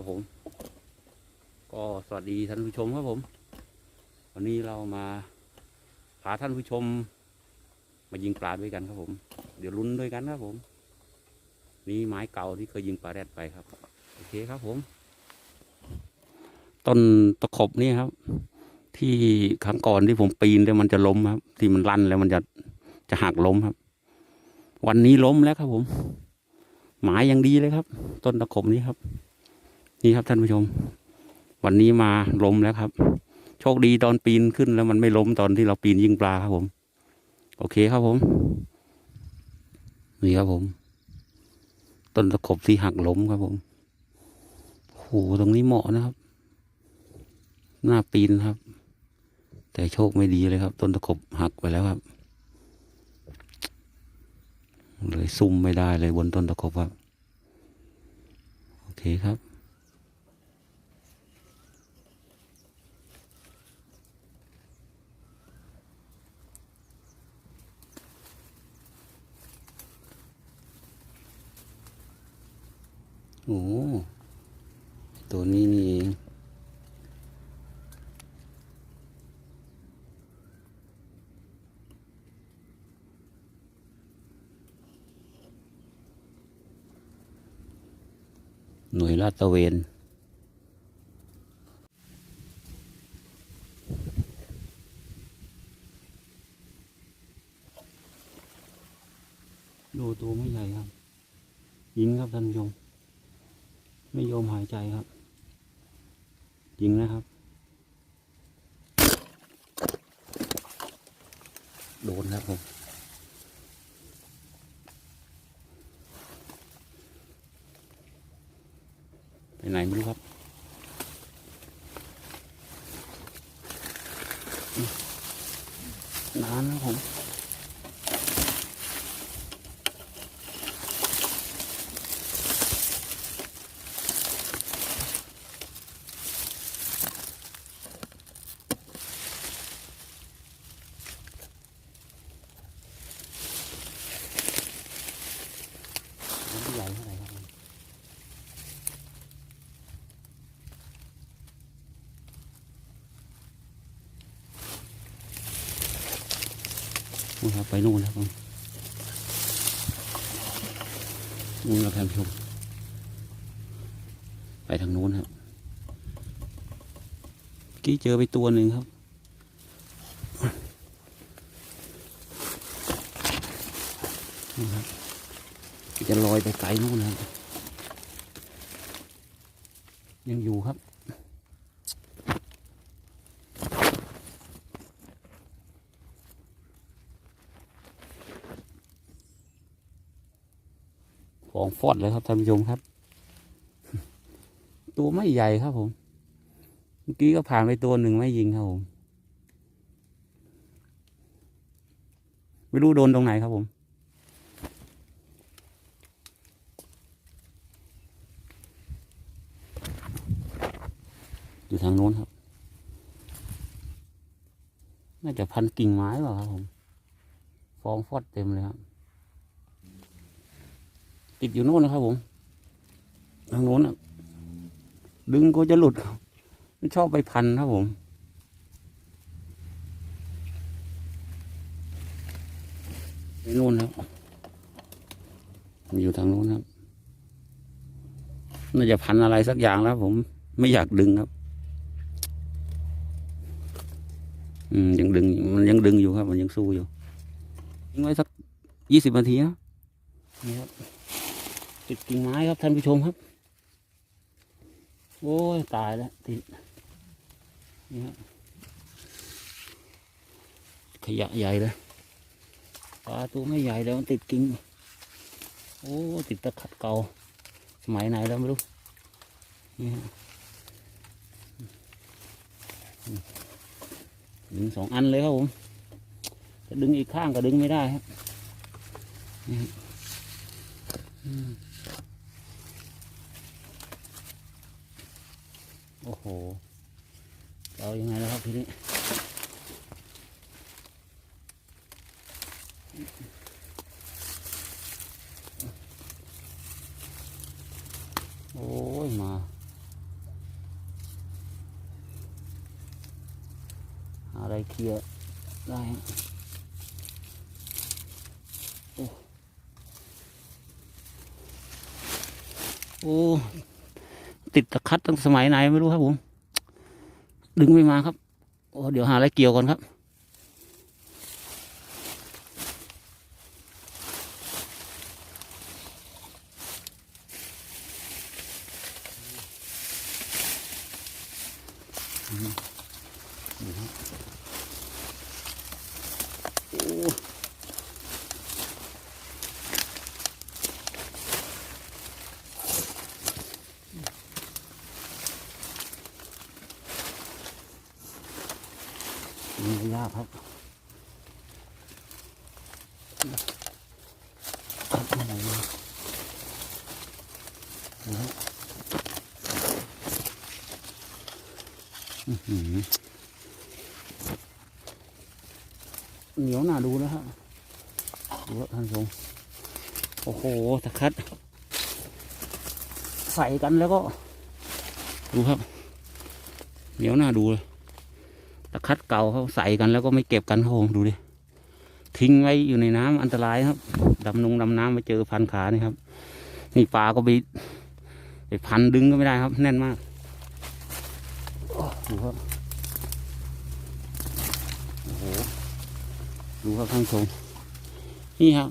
ครับผม ก็สวัสดีท่านผู้ชมครับผม วันนี้เรามาพาท่านผู้ชม มายิงปลาด้วยกันครับผม เดี๋ยวลุ้นด้วยกันครับผม นี่ไม้เก่าที่เคยยิงปลาแรดไปครับ โอเคครับผม ต้นตะขบนี่ครับ ที่ครั้งก่อนที่ผมปีนแล้วมันจะล้มครับ ที่มันลั่นแล้วมันจะจะหักล้มครับ วันนี้ล้มแล้วครับผม หมายย่างดีเลยครับ ต้นตะขบนี้ครับ นี่ครับท่านผู้ชม วันนี้มาล้มแล้วครับ โชคดีตอนปีนขึ้นแล้วมันไม่ล้มตอนที่เราปีนยิงปลาครับผม โอเคครับผม นี่ครับผม ต้นตะขบที่หักล้มครับผมโอ้โหตรงนี้เหมาะนะครับ หน้าปีนครับ แต่โชคไม่ดีเลยครับ ต้นตะขบหักไปแล้วครับเลยซุ่มไม่ได้เลยบนต้นตะขบครับ โอเคครับ โอ้ตัวนี้นี่เองหน่วยลาดตะเวนดูตัวไม่ใหญ่ครับ ยิงครับท่านผู้ชม ไม่ยอมหายใจครับยิงนะครับ โดนครับผมไปไหนไม่รู้ครับนานแล้วผม มันไม่ใหญ่เท่าไหร่ครับ นู่นครับไปนู่นแล้วครับนู่นครับท่านผู้ชมไปทางนู้นครับกี้เจอไปตัวหนึ่งครับนี่ครับจะลอยไปไกลนู่นนะครับ ยังอยู่ครับ ฟอดเลยครับท่านผู้ชมครับ ตัวไม่ใหญ่ครับผม เมื่อกี้ก็ผ่านไปตัวหนึ่งไม่ยิงครับผม ไม่รู้โดนตรงไหนครับผมอยู่ทางโน้นครับ น่าจะพันกิ่งไม้เปล่าครับผม ฟองฟอดเต็มเลยครับ ติดอยู่โน้นนะครับผมทางโน้นน่ะดึงก็จะหลุดมันชอบไปพันครับผมไปโน่นครับมันอยู่ทางโน้นครับน่าจะพันอะไรสักอย่างแล้ว ผมไม่อยากดึงครับ อืมยังดึงมันยังดึงอยู่ครับ มันยังสู้อยู่ยิงไว้สักยี่สิบนาทีนะนี่ครับ ติดกิ่งไม้ครับท่านผู้ชมครับ โอ้ยตายแล้วติดนี่ครับขยะใหญ่เลยปลาตัวไม่ใหญ่แล้วมันติดกิ่งโอ้ติดตะขัดเก่าสมัยไหนแล้วไม่รู้นี่ฮะดึงสองอันเลยครับผมจะดึงอีกข้างก็ดึงไม่ได้ครับนี่ โอ้โหเรายังไงแล้วครับทีนี้โอ้ยมาอะไรเคลียร์ได้โอ้โอ้ ติดตะคัดตั้งสมัยไหนไม่รู้ครับผม ดึงไม่มาครับโอ้เดี๋ยวหาอะไรเกี่ยวก่อนครับากครับครับอะไรเนี่ยโอ้โหอื้อหือเหนียวหนาดูนะฮะดูว่าท่านชมโอ้โหตะคัด ใส่กันแล้วก็ ดูครับ เหนียวหน้าดูเลย ตะคัดเก่าเขาใส่กันแล้วก็ไม่เก็บกันครับผมดูดิทิ้งไว้อยู่ในน้ำอันตรายครับดำนงดำน้ำไปเจอพันขานี่ครับ นี่ปลาก็ไปไปพันดึงก็ไม่ได้ครับ แน่นมากดูครับโอ้โหดูครับท่านชมนี่ครับ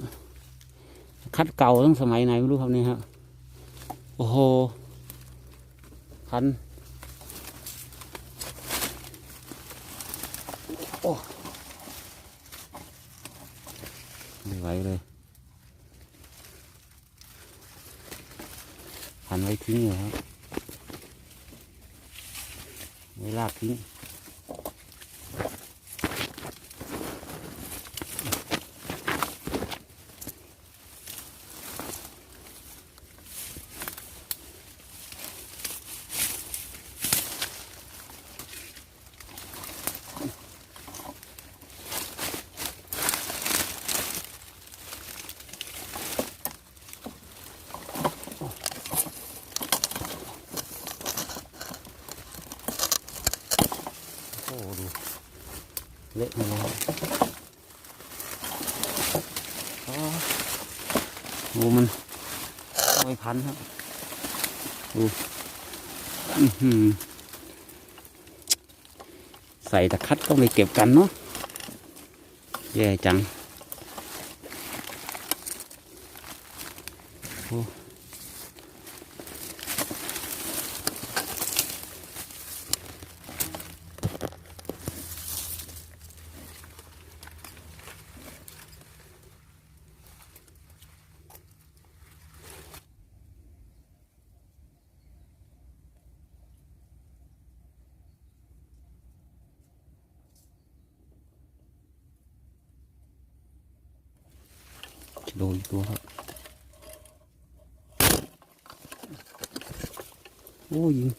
คัดเก่าตั้งสมัยไหนไม่รู้ครับนี่ครับโอ้โหคันโอ้ไม่ไห วเลย หันไว้ทิ้งเลยครับไว้ลากทิ้ง โอ้ดู เละหมดเลยครับอ๋อโอ้มันเอาไปพันครับดูอื้อหือใส่ตะคัดต้องไปเก็บกันเนาะแย่จังโอ้ โดนอีกตัวครับโอ้ยิง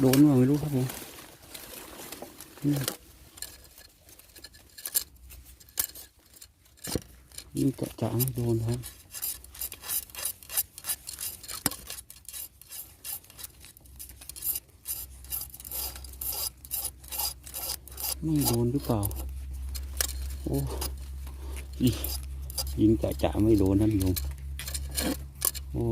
โดนว่าไม่รู้ครับผมนี่ยิงจะจะไม่โดนครับไม่โดนหรือเปล่า โอ้ย ยิงจะจะไม่โดนนั่นโยมโอ้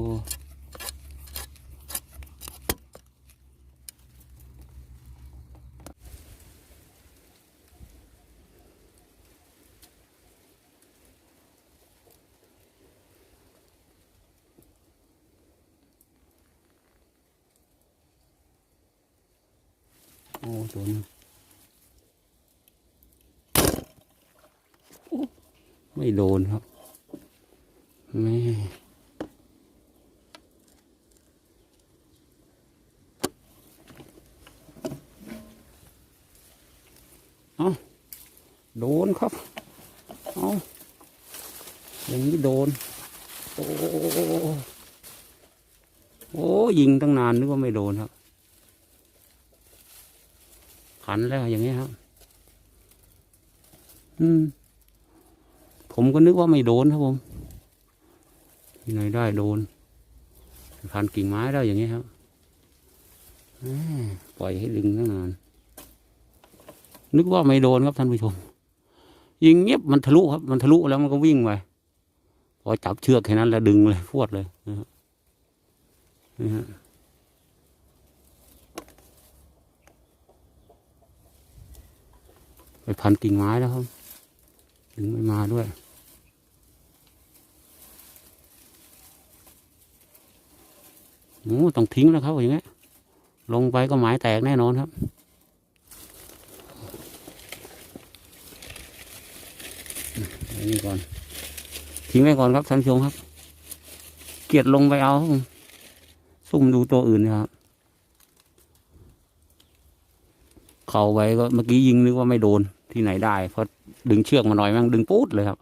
โอ้โดนโอ้ไม่โดนครับ แม่เอาโดนครับ เอาอย่างนี้โดน โอ้โอ้ยิงตั้งนานนึกว่าไม่โดนครับ ขันแล้วอย่างนี้ครับ อืม ผมก็นึกว่าไม่โดนครับผม ยังไงได้โดนพันกิ่งไม้ได้อย่างนี้ครับปล่อยให้ดึงตั้งนานนึกว่าไม่โดนครับท่านผู้ชม ยิงเงียบมันทะลุครับ มันทะลุแล้วมันก็วิ่งไปพอจับเชือกแค่นั้นแล้วดึงเลยพวดเลยนะฮะไปพันกิ่งไม้แล้วครับ ดึงไม่มาด้วย โอ้ต้องทิ้งแล้วครับอย่างเงี้ย ลงไปก็หมายแตกแน่นอนครับนนี้ก่อน ทิ้งไว้ก่อนครับท่านผู้ชมครับ เกียดลงไปเอา ซุ่มดูตัวอื่นนะครับ เข้าไว้ก็เมื่อกี้ยิงนึกว่าไม่โดนที่ไหนได้เพราะดึงเชือกมาหน่อยแมันดึงปูดเลยครับ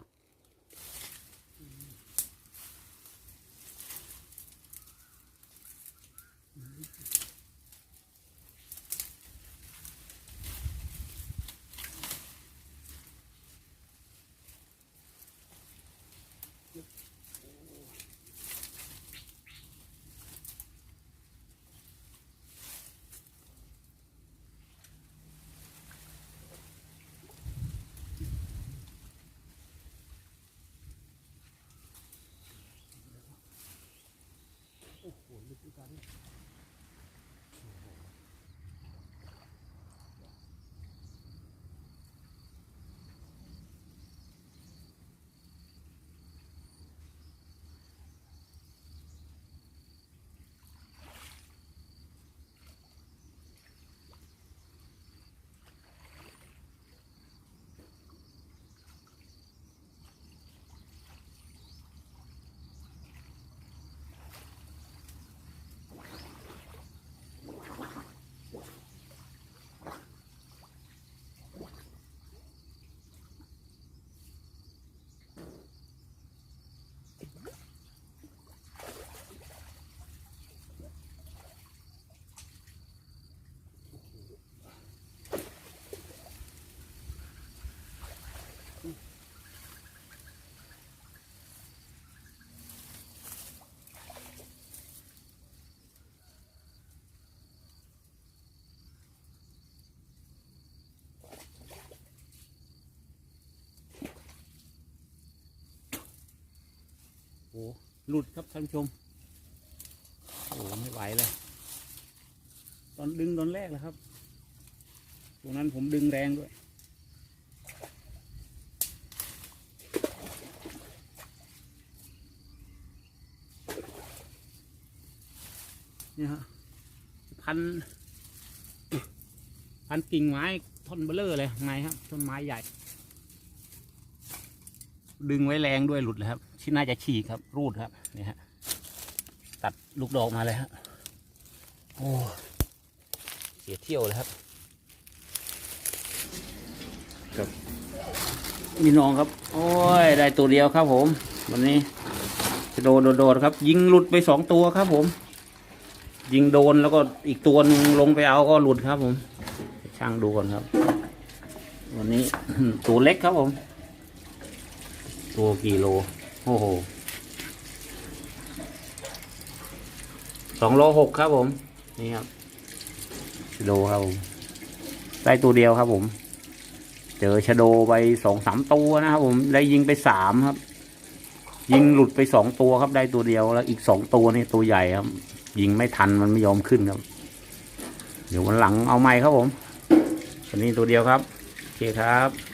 โอ้ หลุดครับท่านชม โอ้ไม่ไหวเลย ตอนดึงตอนแรกนะครับ ตรงนั้นผมดึงแรงด้วยเนี่ยฮะ พัน พันกิ่งไม้ท่อนเบลเลอร์เลยไงครับ ต้นไม้ใหญ่ ดึงไว้แรงด้วยหลุดเลยครับ ที่น่าจะฉีกครับ รูดครับนี่ฮะตัดลูกดอกมาเลยฮะโอ้เสียเที่ยวเลยครับ ครับมีน้องครับ โอ้ย ได้ตัวเดียวครับผม วันนี้จะโดดโดดๆครับ ยิงหลุดไปสองตัวครับผม ยิงโดนแล้วก็อีกตัวหนึงลงไปเอาก็หลุดครับ ผมช่างดูก่อนครับ วันนี้ตัวเล็กครับผม ตัวกี่โล โอ้โหสองโลหกครับผม นี่ครับโลครับผมได้ตัวเดียวครับผม เจอชะโดไปสองสามตัวนะครับผม ได้ยิงไปสามครับ ยิงหลุดไปสองตัวครับ ได้ตัวเดียวแล้วอีกสองตัวนี่ตัวใหญ่ครับ ยิงไม่ทันมันไม่ยอมขึ้นครับ เดี๋ยววันหลังเอาใหม่ครับผมวันนี้ตัวเดียวครับ โอเคครับ